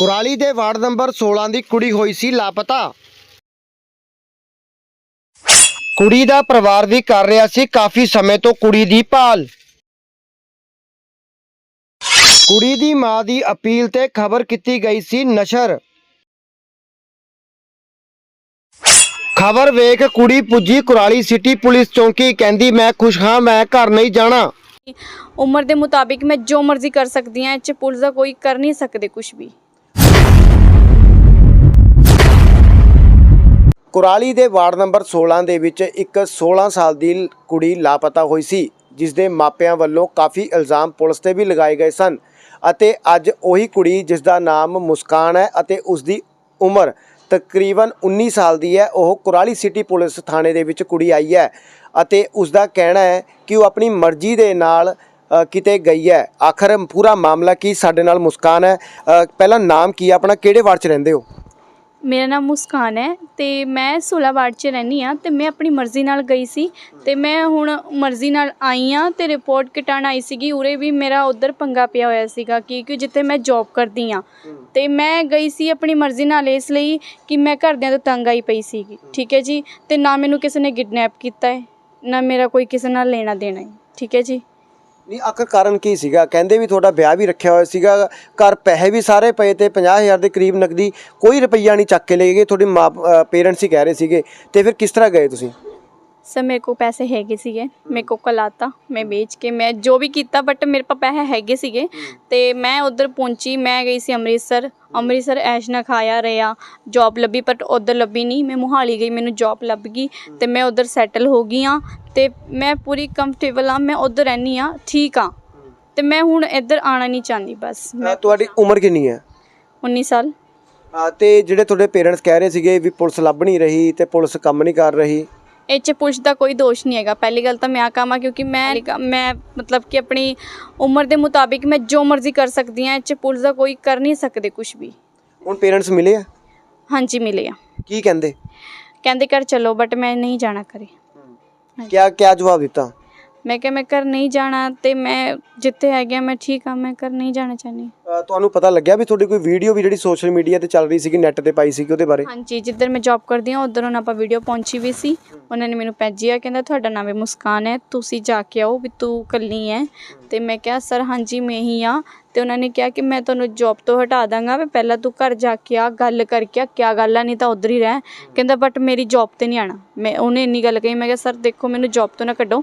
ਕੁਰਾਲੀ ਦੇ ward number 16 ਦੀ ਕੁੜੀ ਹੋਈ ਸੀ ਲਾਪਤਾ। ਕੁੜੀ ਦਾ ਪਰਿਵਾਰ ਵੀ ਕਰ ਰਿਹਾ ਸੀ ਕਾਫੀ ਸਮੇਂ ਤੋਂ ਕੁੜੀ ਦੀ ਭਾਲ। ਕੁੜੀ ਦੀ ਮਾਂ ਦੀ ਅਪੀਲ ਤੇ ਖਬਰ ਕੀਤੀ ਗਈ ਸੀ ਨਸ਼ਰ। ਖਬਰ ਵੇਖ ਕੁੜੀ ਪੁੱਜੀ ਕੁਰਾਲੀ ਸਿਟੀ ਪੁਲਿਸ ਚੌਂਕੀ, ਕਹਿੰਦੀ, ਮੈਂ ਖੁਸ਼ ਹਾਂ, ਮੈਂ ਘਰ ਨਹੀਂ ਜਾਣਾ। ਉਮਰ ਦੇ ਮੁਤਾਬਿਕ ਮੈਂ ਜੋ ਮਰਜ਼ੀ ਕਰ ਸਕਦੀ ਹਾਂ, ਇਹ 'ਚ ਪੁਲਿਸ ਦਾ ਕੋਈ ਕਰ ਨਹੀਂ ਸਕਦੇ ਕੁਝ ਵੀ। ਕੁਰਾਲੀ ਦੇ ਵਾਰਡ ਨੰਬਰ 16 ਦੇ ਵਿੱਚ ਇੱਕ 16 ਸਾਲ ਦੀ ਕੁੜੀ ਲਾਪਤਾ ਹੋਈ ਸੀ ਜਿਸ ਦੇ ਮਾਪਿਆਂ ਵੱਲੋਂ ਕਾਫੀ ਇਲਜ਼ਾਮ ਪੁਲਿਸ ਤੇ ਵੀ ਲਗਾਏ ਗਏ ਸਨ ਅਤੇ ਅੱਜ ਉਹੀ ਕੁੜੀ ਜਿਸ ਦਾ ਨਾਮ ਮੁਸਕਾਨ ਹੈ ਅਤੇ ਉਸ ਦੀ ਉਮਰ ਤਕਰੀਬਨ 19 ਸਾਲ ਦੀ ਹੈ, ਉਹ ਕੁਰਾਲੀ ਸਿਟੀ ਪੁਲਿਸ ਥਾਣੇ ਦੇ ਵਿੱਚ ਕੁੜੀ ਆਈ ਹੈ ਅਤੇ ਉਸ ਦਾ ਕਹਿਣਾ ਹੈ ਕਿ ਉਹ ਆਪਣੀ ਮਰਜ਼ੀ ਦੇ ਨਾਲ ਕਿਤੇ ਗਈ ਹੈ। ਆਖਰ ਪੂਰਾ ਮਾਮਲਾ ਕੀ ਸਾਡੇ ਨਾਲ ਮੁਸਕਾਨ ਹੈ? ਪਹਿਲਾਂ ਨਾਮ ਕੀ ਹੈ ਆਪਣਾ? ਕਿਹੜੇ ਵਾਰਡ 'ਚ ਰਹਿੰਦੇ ਹੋ? ਮੇਰਾ ਨਾਮ ਮੁਸਕਾਨ ਹੈ ਅਤੇ ਮੈਂ 16 ਵਾਰਡ 'ਚ ਰਹਿੰਦੀ ਹਾਂ ਅਤੇ ਮੈਂ ਆਪਣੀ ਮਰਜ਼ੀ ਨਾਲ ਗਈ ਸੀ ਅਤੇ ਮੈਂ ਹੁਣ ਮਰਜ਼ੀ ਨਾਲ ਆਈ ਹਾਂ ਅਤੇ ਰਿਪੋਰਟ ਕਟਾਉਣ ਆਈ ਸੀਗੀ, ਉਰੇ ਵੀ ਮੇਰਾ ਉੱਧਰ ਪੰਗਾ ਪਿਆ ਹੋਇਆ ਸੀਗਾ ਕਿਉਂਕਿ ਜਿੱਥੇ ਮੈਂ ਜੋਬ ਕਰਦੀ ਹਾਂ। ਅਤੇ ਮੈਂ ਗਈ ਸੀ ਆਪਣੀ ਮਰਜ਼ੀ ਨਾਲ ਇਸ ਲਈ ਕਿ ਮੈਂ ਘਰਦਿਆਂ ਤੋਂ ਤੰਗ ਆਈ ਪਈ ਸੀਗੀ। ਠੀਕ ਹੈ ਜੀ? ਅਤੇ ਨਾ ਮੈਨੂੰ ਕਿਸੇ ਨੇ ਕਿਡਨੈਪ ਕੀਤਾ ਹੈ, ਨਾ ਮੇਰਾ ਕੋਈ ਕਿਸੇ ਨਾਲ ਲੈਣਾ ਦੇਣਾ ਹੈ। ਠੀਕ ਹੈ ਜੀ? ਨਹੀਂ, ਆਖਰ ਕਾਰਨ ਕੀ ਸੀਗਾ? ਕਹਿੰਦੇ ਵੀ ਤੁਹਾਡਾ ਵਿਆਹ ਵੀ ਰੱਖਿਆ ਹੋਇਆ ਸੀਗਾ, ਘਰ ਪੈਸੇ ਵੀ ਸਾਰੇ ਪਏ ਤੇ 50000 ਦੇ ਕਰੀਬ ਨਕਦੀ ਕੋਈ ਰੁਪਈਆ ਨਹੀਂ ਚੱਕ ਕੇ ਲੈ ਗਏ, ਤੁਹਾਡੇ ਮਾਂ ਪੇਰੈਂਟਸ ਹੀ ਕਹਿ ਰਹੇ ਸੀਗੇ। ਤੇ ਫਿਰ ਕਿਸ ਤਰ੍ਹਾਂ ਗਏ ਤੁਸੀਂ? ਸਰ ਮੇਰੇ ਕੋਲ ਪੈਸੇ ਹੈਗੇ ਸੀਗੇ। ਮੇਰੇ ਕੋਲ ਕਲਾਤਾ ਮੈਂ ਵੇਚ ਕੇ ਮੈਂ ਜੋ ਵੀ ਕੀਤਾ ਬਟ ਮੇਰੇ ਪਾ ਪੈਸੇ ਹੈਗੇ ਸੀਗੇ। ਤੇ ਮੈਂ ਉਧਰ ਪਹੁੰਚੀ ਮੈਂ ਗਈ ਸੀ ਅੰਮ੍ਰਿਤਸਰ। ਅੰਮ੍ਰਿਤਸਰ ਐਸ਼ ਨਾ ਖਾਇਆ ਰਿਆ ਜੌਬ ਲੱਭੀ ਬਟ ਉਧਰ ਲੱਭੀ ਨਹੀਂ। ਮੈਂ ਮੁਹਾਲੀ ਗਈ ਮੈਨੂੰ ਜੌਬ ਲੱਭ ਗਈ ਤੇ ਮੈਂ ਉਧਰ ਸੈਟਲ ਹੋ ਗਈ ਆ ਤੇ ਮੈਂ ਪੂਰੀ ਕੰਫਰਟੇਬਲ ਆ ਮੈਂ ਉਧਰ ਰਹਿਨੀ ਆ ਠੀਕ ਆ ਤੇ ਮੈਂ ਹੁਣ ਇੱਧਰ ਆਣਾ ਨਹੀਂ ਚਾਹੁੰਦੀ ਬਸ। ਮੈਂ ਤੁਹਾਡੀ ਉਮਰ ਕਿੰਨੀ ਹੈ? 19 ਸਾਲ। ਤੇ ਜਿਹੜੇ ਤੁਹਾਡੇ ਪੇਰੈਂਟਸ ਕਹਿ ਰਹੇ ਸੀਗੇ ਵੀ ਪੁਲਿਸ ਲੱਭ ਨਹੀਂ ਰਹੀ ਤੇ ਪੁਲਿਸ ਕੰਮ ਨਹੀਂ ਕਰ ਰਹੀ ਇਹ 'ਚ ਪੁਲਿਸ ਦਾ ਕੋਈ ਦੋਸ਼ ਨਹੀਂ ਹੈਗਾ। ਪਹਿਲੀ ਗੱਲ ਤਾਂ ਮੈਂ ਆ ਕੰਮ ਕਿਉਂਕਿ ਮੈਂ ਮੈਂ ਮਤਲਬ ਕਿ ਆਪਣੀ ਉਮਰ ਦੇ ਮੁਤਾਬਿਕ ਮੈਂ ਜੋ ਮਰਜ਼ੀ ਕਰ ਸਕਦੀ ਹਾਂ ਇਹ 'ਚ ਪੁਲਿਸ ਦਾ ਕੋਈ ਕਰ ਨਹੀਂ ਸਕਦੇ ਕੁਝ ਵੀ। ਹੁਣ ਪੇਰੈਂਟਸ ਮਿਲੇ ਆ? ਹਾਂਜੀ ਮਿਲੇ ਆ। ਕੀ ਕਹਿੰਦੇ? ਕਹਿੰਦੇ ਘਰ ਚਲੋ ਬਟ ਮੈਂ ਨਹੀਂ ਜਾਣਾ ਕਰੇ ਕਿਆ ਕਿਆ ਜਵਾਬ ਦਿੱਤਾ? ਮੈਂ ਕਿਹਾ ਮੈਂ ਘਰ ਨਹੀਂ ਜਾਣਾ ਤੇ ਮੈਂ ਜਿੱਥੇ ਹੈਗਾ ਮੈਂ ਠੀਕ ਆ ਮੈਂ ਘਰ ਨਹੀਂ ਜਾਣਾ ਚਾਹਨੀ ਅ, ਤੁਹਾਨੂੰ ਪਤਾ ਲੱਗਿਆ ਵੀ ਤੁਹਾਡੀ ਕੋਈ ਵੀਡੀਓ ਵੀ ਜਿਹੜੀ ਸੋਸ਼ਲ ਮੀਡੀਆ ਤੇ ਚੱਲ ਰਹੀ ਸੀਗੀ ਨੈਟ ਤੇ ਪਾਈ ਸੀਗੀ ਉਹਦੇ ਬਾਰੇ? ਹਾਂਜੀ ਜਿੱਧਰ ਮੈਂ ਜੌਬ ਕਰਦੀ ਹਾਂ ਉਧਰੋਂ ਆਪਾਂ ਵੀਡੀਓ ਪਹੁੰਚੀ ਵੀ ਸੀ। ਉਹਨਾਂ ਨੇ ਮੈਨੂੰ ਭੇਜੀ ਆ ਕਹਿੰਦਾ ਤੁਹਾਡਾ ਨਾਮ ਹੈ ਮੁਸਕਾਨ ਹੈ ਤੁਸੀਂ ਜਾ ਕੇ ਆਓ ਵੀ ਤੂੰ ਕੱਲੀ ਹੈ। ਤੇ ਮੈਂ ਕਿਹਾ ਸਰ ਹਾਂਜੀ ਮੈਂ ਹੀ ਆ ਤੇ ਉਹਨਾਂ ਨੇ ਕਿਹਾ ਕਿ ਮੈਂ ਤੁਹਾਨੂੰ ਜੌਬ ਤੋਂ ਹਟਾ ਦਾਂਗਾ ਵੀ ਪਹਿਲਾਂ ਤੂੰ ਘਰ ਜਾ ਕੇ ਆ ਗੱਲ ਕਰਕੇ ਆ ਕਿਆ ਗੱਲ ਆ ਨਹੀਂ ਤਾਂ ਉਧਰ ਹੀ ਰਹਿ। ਕਹਿੰਦਾ ਬਟ ਮੇਰੀ ਜੌਬ ਤੇ ਨਹੀਂ ਆਣਾ ਮੈਂ ਉਹਨੇ ਇੰਨੀ ਗੱਲ ਕਹੀ ਮੈਂ ਕਿਹਾ ਸਰ ਦੇਖੋ ਮੈਨੂੰ ਜੌਬ ਤੋਂ ਨਾ ਕੱਢੋ।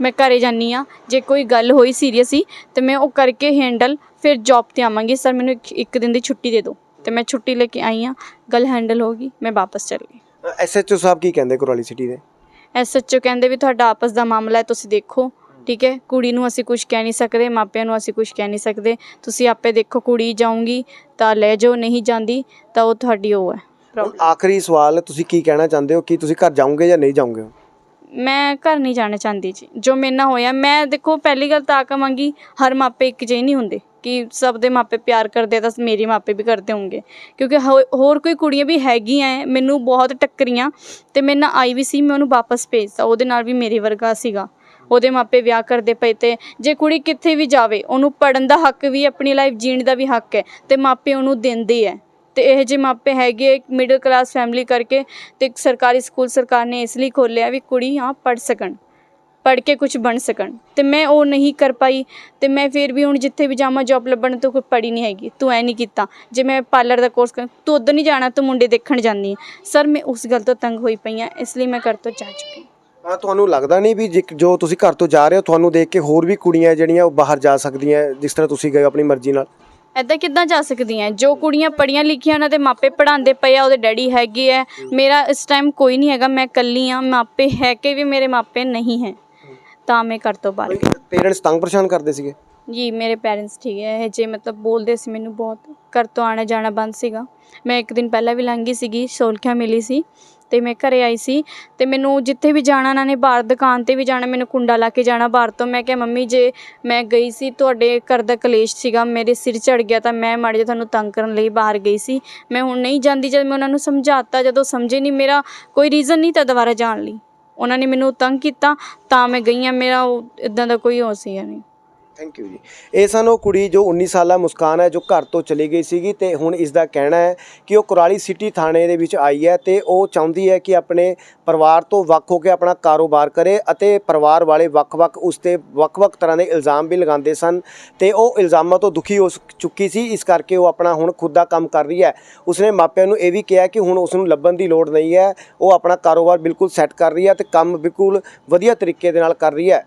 ਮੈਂ ਘਰੇ ਜਾਨੀ ਆ ਜੇ ਕੋਈ ਗੱਲ ਹੋਈ ਸੀਰੀਅਸ ਹੀ ਤੇ ਮੈਂ ਉਹ ਕਰਕੇ ਹੈਂਡਲ ਫਿਰ ਜੌਬ ਤੇ ਆਵਾਂਗੀ। ਸਰ ਮੈਨੂੰ ਇੱਕ- ਇੱਕ ਦਿਨ ਦੀ ਛੁੱਟੀ ਦੇ ਦਿਓ। ਤੇ ਮੈਂ ਛੁੱਟੀ ਲੈ ਕੇ ਆਈ ਆ ਗੱਲ ਹੈਂਡਲ ਹੋ ਗਈ ਮੈਂ ਵਾਪਸ ਚਲ ਗਈ। ਐਸਐਚਓ ਸਾਹਿਬ ਕੀ ਕਹਿੰਦੇ ਕੁਰਾਲੀ ਸਿਟੀ ਦੇ? ਐਸਐਚਓ ਕਹਿੰਦੇ ਵੀ ਤੁਹਾਡਾ ਆਪਸ ਦਾ ਮਾਮਲਾ ਹੈ ਤੁਸੀਂ ਦੇਖੋ। ਠੀਕ ਹੈ? ਕੁੜੀ ਨੂੰ ਅਸੀਂ ਕੁਝ ਕਹਿ ਨਹੀਂ ਸਕਦੇ ਮਾਪਿਆਂ ਨੂੰ ਅਸੀਂ ਕੁਝ ਕਹਿ ਨਹੀਂ ਸਕਦੇ। ਤੁਸੀਂ ਆਪੇ ਦੇਖੋ ਕੁੜੀ ਜਾਊਂਗੀ ਤਾਂ ਲੈ ਜਾਓ ਨਹੀਂ ਜਾਂਦੀ ਤਾਂ ਉਹ ਤੁਹਾਡੀ ਉਹ ਹੈ। ਹੁਣ। ਆਖਰੀ ਸਵਾਲ ਤੁਸੀਂ ਕੀ ਕਹਿਣਾ ਚਾਹੁੰਦੇ ਹੋ? ਕਿ ਤੁਸੀਂ ਘਰ ਜਾਓਗੇ ਜਾਂ ਨਹੀਂ ਜਾਓਗੇ? ਮੈਂ ਘਰ ਨਹੀਂ ਜਾਣਾ ਚਾਹੁੰਦੀ ਜੀ। ਜੋ ਮੇਰੇ ਨਾਲ ਹੋਇਆ ਮੈਂ ਦੇਖੋ ਪਹਿਲੀ ਗੱਲ ਤਾਂ ਆ ਕਵਾਂਗੀ ਹਰ ਮਾਪੇ ਇੱਕ ਜਿਹੇ ਨਹੀਂ ਹੁੰਦੇ ਕਿ ਸਭ ਦੇ ਮਾਪੇ ਪਿਆਰ ਕਰਦੇ ਤਾਂ ਮੇਰੇ ਮਾਪੇ ਵੀ ਕਰਦੇ ਹੋਣਗੇ। ਕਿਉਂਕਿ ਹੋ- ਹੋਰ ਕੋਈ ਕੁੜੀਆਂ ਵੀ ਹੈਗੀਆਂ ਐ, ਮੈਨੂੰ ਬਹੁਤ ਟੱਕਰੀਆਂ ਤੇ ਮੇਰੇ ਨਾਲ ਆਈ ਵੀ ਸੀ ਮੈਂ ਉਹਨੂੰ ਵਾਪਸ ਭੇਜਤਾ। ਉਹਦੇ ਨਾਲ ਵੀ ਮੇਰੇ ਵਰਗਾ ਸੀਗਾ। ਉਹਦੇ ਮਾਪੇ ਵਿਆਹ ਕਰਦੇ ਪਏ ਤੇ ਜੇ ਕੁੜੀ ਕਿੱਥੇ ਵੀ ਜਾਵੇ ਉਹਨੂੰ ਪੜਨ ਦਾ ਹੱਕ ਵੀ ਆਪਣੀ ਲਾਈਫ ਜੀਣ ਦਾ ਵੀ ਹੱਕ ਹੈ ਤੇ ਮਾਪੇ ਉਹਨੂੰ ਦਿੰਦੇ ਐ। ਤੇ ਇਹ ਜੇ ਮਾਪੇ ਹੈਗੇ ਇੱਕ ਮਿਡਲ ਕਲਾਸ ਫੈਮਿਲੀ ਕਰਕੇ ਤੇ ਇੱਕ ਸਰਕਾਰੀ ਸਕੂਲ ਸਰਕਾਰ ਨੇ ਇਸ ਲਈ ਖੋਲ੍ਹਿਆ ਵੀ ਕੁੜੀ ਹਾਂ ਪੜ ਸਕਣ ਪੜ ਕੇ ਕੁਝ ਬਣ ਸਕਣ। ਤੇ ਮੈਂ ਉਹ ਨਹੀਂ ਕਰ ਪਾਈ, ਤੇ ਮੈਂ ਫਿਰ ਵੀ ਹੁਣ ਜਿੱਥੇ ਵੀ ਜਾਵਾਂ ਜੌਬ ਲੱਭਣ ਤੋਂ ਕੋਈ ਪੜੀ ਨਹੀਂ ਹੈਗੀ, ਤੂੰ ਐ ਨਹੀਂ ਕੀਤਾ। ਜੇ ਮੈਂ ਪਾਰਲਰ ਦਾ ਕੋਰਸ ਕਰ, ਤੂੰ ਉਧਰ ਨਹੀਂ ਜਾਣਾ, ਤੂੰ ਮੁੰਡੇ ਦੇਖਣ ਜਾਂਦੀ ਸਰ ਮੈਂ ਉਸ ਗੱਲ ਤੋਂ ਤੰਗ ਹੋਈ ਪਈ ਹਾਂ ਇਸ ਲਈ ਮੈਂ ਘਰ ਤੋਂ ਜਾ ਚੁੱਕੀ ਆ। ਤੁਹਾਨੂੰ ਲੱਗਦਾ ਨਹੀਂ ਵੀ ਜਿ- ਜੋ ਤੁਸੀਂ ਘਰ ਤੋਂ ਜਾ ਰਹੇ ਹੋ, ਤੁਹਾਨੂੰ ਦੇਖ ਕੇ ਹੋਰ ਵੀ ਕੁੜੀਆਂ ਜਿਹੜੀਆਂ ਉਹ ਬਾਹਰ ਜਾ ਸਕਦੀਆਂ, ਜਿਸ ਤਰ੍ਹਾਂ ਤੁਸੀਂ ਗਏ ਹੋ ਆਪਣੀ ਮਰਜ਼ੀ ਨਾਲ? ਐਦਾਂ ਕਿੱਦਾਂ ਜਾ ਸਕਦੀਆਂ ਜੋ ਕੁੜੀਆਂ ਪੜੀਆਂ ਲਿਖੀਆਂ ਉਹਨਾਂ ਦੇ ਮਾਪੇ ਪੜਾਉਂਦੇ ਪਏ ਆ ਉਹਦੇ ਡੈਡੀ ਹੈਗੇ ਆ। ਮੇਰਾ ਇਸ ਟਾਈਮ ਕੋਈ ਨਹੀਂ ਹੈਗਾ ਮੈਂ ਇਕੱਲੀ ਆ ਮਾਪੇ ਹੈ ਕਿ ਵੀ ਮੇਰੇ ਮਾਪੇ ਨਹੀਂ ਹੈ। ਤਾਂ ਮੈਂ ਘਰ ਤੋਂ ਬਾਹਰ ਪੇਰੈਂਟਸ ਤੰਗ ਪਰੇਸ਼ਾਨ ਕਰਦੇ ਸੀਗੇ? ਜੀ ਮੇਰੇ ਪੈਰੈਂਟਸ ਠੀਕ ਹੈ ਜੇ ਮਤਲਬ ਬੋਲਦੇ ਸੀ ਮੈਨੂੰ ਬਹੁਤ। ਘਰ ਤੋਂ ਆਣਾ ਜਾਣਾ ਬੰਦ ਸੀਗਾ। ਮੈਂ ਇੱਕ ਦਿਨ ਪਹਿਲਾਂ ਵੀ ਲੰਘੀ ਸੀਗੀ ਸੋਲਖਿਆ ਮਿਲੀ ਸੀ। ਤੇ ਮੈਂ ਘਰੇ ਆਈ ਸੀ ਤੇ ਮੈਨੂੰ ਜਿੱਥੇ ਵੀ ਜਾਣਾ ਉਹਨਾਂ ਨੇ ਬਾਹਰ ਦੁਕਾਨ ਤੇ ਵੀ ਜਾਣਾ, ਮੈਨੂੰ ਕੁੰਡਾ ਲਾ ਕੇ ਜਾਣਾ ਬਾਹਰ ਤੋਂ। ਮੈਂ ਕਿਹਾ, ਮੰਮੀ, ਜੇ ਮੈਂ ਗਈ ਸੀ, ਤੁਹਾਡੇ ਘਰ ਦਾ ਕਲੇਸ਼ ਸੀਗਾ, ਮੇਰੇ ਸਿਰ ਚੜ ਗਿਆ ਤਾਂ ਮੈਂ ਮਾੜੇ ਜਿਹਾ ਤੁਹਾਨੂੰ ਤੰਗ ਕਰਨ ਲਈ ਬਾਹਰ ਗਈ ਸੀ। ਮੈਂ ਹੁਣ ਨਹੀਂ ਜਾਂਦੀ ਜਦ ਮੈਂ ਉਹਨਾਂ ਨੂੰ ਸਮਝਾਤਾ, ਜਦੋਂ ਸਮਝੇ ਨਹੀਂ, ਮੇਰਾ ਕੋਈ ਰੀਜ਼ਨ ਨਹੀਂ ਤਾਂ ਦੁਬਾਰਾ ਜਾਣ ਲਈ। ਉਹਨਾਂ ਨੇ ਮੈਨੂੰ ਤੰਗ ਕੀਤਾ ਤਾਂ ਮੈਂ ਗਈ ਹਾਂ, ਮੇਰਾ ਇਦਾਂ ਦਾ ਕੋਈ ਹੋ ਸੀ ਨਹੀਂ। ਥੈਂਕ ਯੂ ਜੀ। ਇਹ ਸਨ ਉਹ ਕੁੜੀ ਜੋ 19 ਸਾਲਾ ਮੁਸਕਾਨ ਹੈ, ਜੋ ਘਰ ਤੋਂ ਚਲੀ ਗਈ ਸੀਗੀ ਤੇ ਹੁਣ ਇਸ ਦਾ ਕਹਿਣਾ ਹੈ ਕਿ ਉਹ ਕੁਰਾਲੀ ਸਿਟੀ ਥਾਣੇ ਦੇ ਵਿੱਚ ਆਈ ਹੈ ਤੇ ਉਹ ਚਾਹੁੰਦੀ ਹੈ ਕਿ ਆਪਣੇ ਪਰਿਵਾਰ ਤੋਂ ਵੱਖ ਹੋ ਕੇ ਆਪਣਾ ਕਾਰੋਬਾਰ ਕਰੇ ਅਤੇ ਪਰਿਵਾਰ ਵਾਲੇ ਵੱਖ-ਵੱਖ ਉਸ ਤੇ ਵੱਖ-ਵੱਖ ਤਰ੍ਹਾਂ ਦੇ ਇਲਜ਼ਾਮ ਵੀ ਲਗਾਉਂਦੇ ਸਨ ਤੇ ਉਹ ਇਲਜ਼ਾਮਾਂ ਤੋਂ ਦੁਖੀ ਹੋ ਚੁੱਕੀ ਸੀ। ਇਸ ਕਰਕੇ ਉਹ ਆਪਣਾ ਹੁਣ ਖੁਦ ਦਾ ਕੰਮ ਕਰ ਰਹੀ ਹੈ। ਉਸਨੇ ਮਾਪਿਆਂ ਨੂੰ ਇਹ ਵੀ ਕਿਹਾ ਕਿ ਹੁਣ ਉਸ ਨੂੰ ਲੱਭਣ ਦੀ ਲੋੜ ਨਹੀਂ ਹੈ। ਉਹ ਆਪਣਾ ਕਾਰੋਬਾਰ ਬਿਲਕੁਲ ਸੈੱਟ ਕਰ ਰਹੀ ਹੈ ਤੇ ਕੰਮ ਬਿਲਕੁਲ ਵਧੀਆ ਤਰੀਕੇ ਦੇ ਨਾਲ ਕਰ ਰਹੀ ਹੈ।